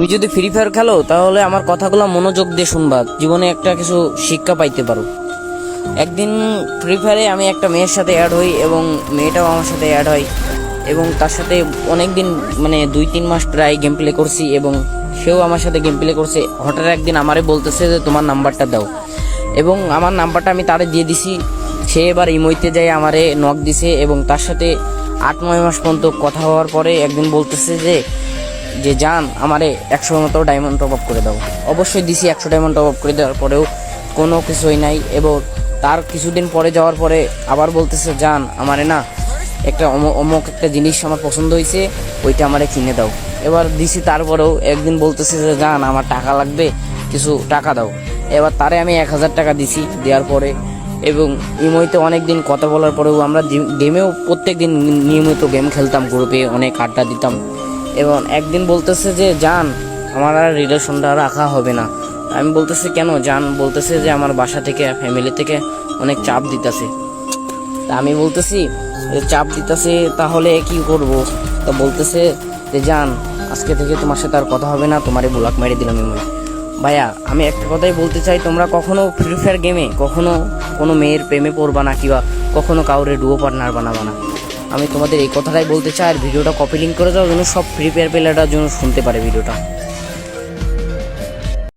তুমি যদি free fire খেলো, তাহলে আমার কথাগুলো মনোযোগ দিয়ে শুনবা। জীবনে একটা কিছু শিক্ষা পাইতে পারো। একদিন ফ্রি ফায়ারে আমি একটা মেয়ের সাথে অ্যাড হই এবং মেয়েটাও আমার সাথে অ্যাড হয় এবং তার সাথে অনেক দিন মানে দুই তিন মাস প্রায় গেম প্লে করছি এবং সেও আমার সাথে গেম প্লে করছে। হঠাৎ একদিন আমারে বলতেছে যে, তোমার নাম্বারটা দাও। এবং আমার নাম্বারটা আমি তারে দিয়ে দিছি। সে এবার ইমইতে যায় আমারে নক দিছে এবং তার সাথে আট, নয় মাস পর্যন্ত কথা হওয়ার পরে একদিন বলতেছে যে যে যান আমারে একশো মতো ডায়মন্ড টপ আপ করে দাও। অবশ্যই দিছি একশো ডায়মন্ড টপ আপ করে দেওয়ার পরেও কোনো কিছুই নাই এবং তার কিছুদিন পরে যাওয়ার পরে আবার বলতেছে যান আমারে না একটা অম- অমুক একটা জিনিস আমার পছন্দ হয়েছে ওইটা আমারে কিনে দাও। এবার দিছি তারপরেও একদিন বলতেছে যে যান আমার টাকা লাগবে, কিছু টাকা দাও। এবার তারে আমি এক হাজার টাকা দিছি, দেওয়ার পরে এবং ইমইতে অনেক দিন কথা বলার পরেও আমরা গেমেও প্রত্যেক দিন নিয়মিত গেম খেলতাম গ্রুপে অনেক আড্ডা দিতাম। এবং একদিন বলতেছে যে যান আমার আর রিলেশনটা রাখা হবে না। আমি বলতেছি, কেন? যান বলতেছে যে, আমার বাসা থেকে ফ্যামিলি থেকে অনেক চাপ দিতেছে। তা আমি বলতেছি চাপ দিতেছে, তাহলে কি করব? তা বলতেছে যে যান আজকে থেকে তোমার সাথে আর কথা হবে না, তোমারে ব্লক মেরে দিলাম আমি। ভাইয়া, আমি একটা কথাই বলতে চাই, তোমরা কখনো ফ্রি ফায়ার গেমে কখনো কোনো মেয়ের প্রেমে পড়বা না, কিবা কখনো কাউরে ডুয়ো পার্টনার বানাবা না। আমি তোমাদের এই কথাটাই বলতে চাই আর ভিডিওটা কপি লিঙ্ক করে দাও, যেন সব ফ্রি ফায়ার প্লেয়াররা যেন শুনতে পারে ভিডিওটা।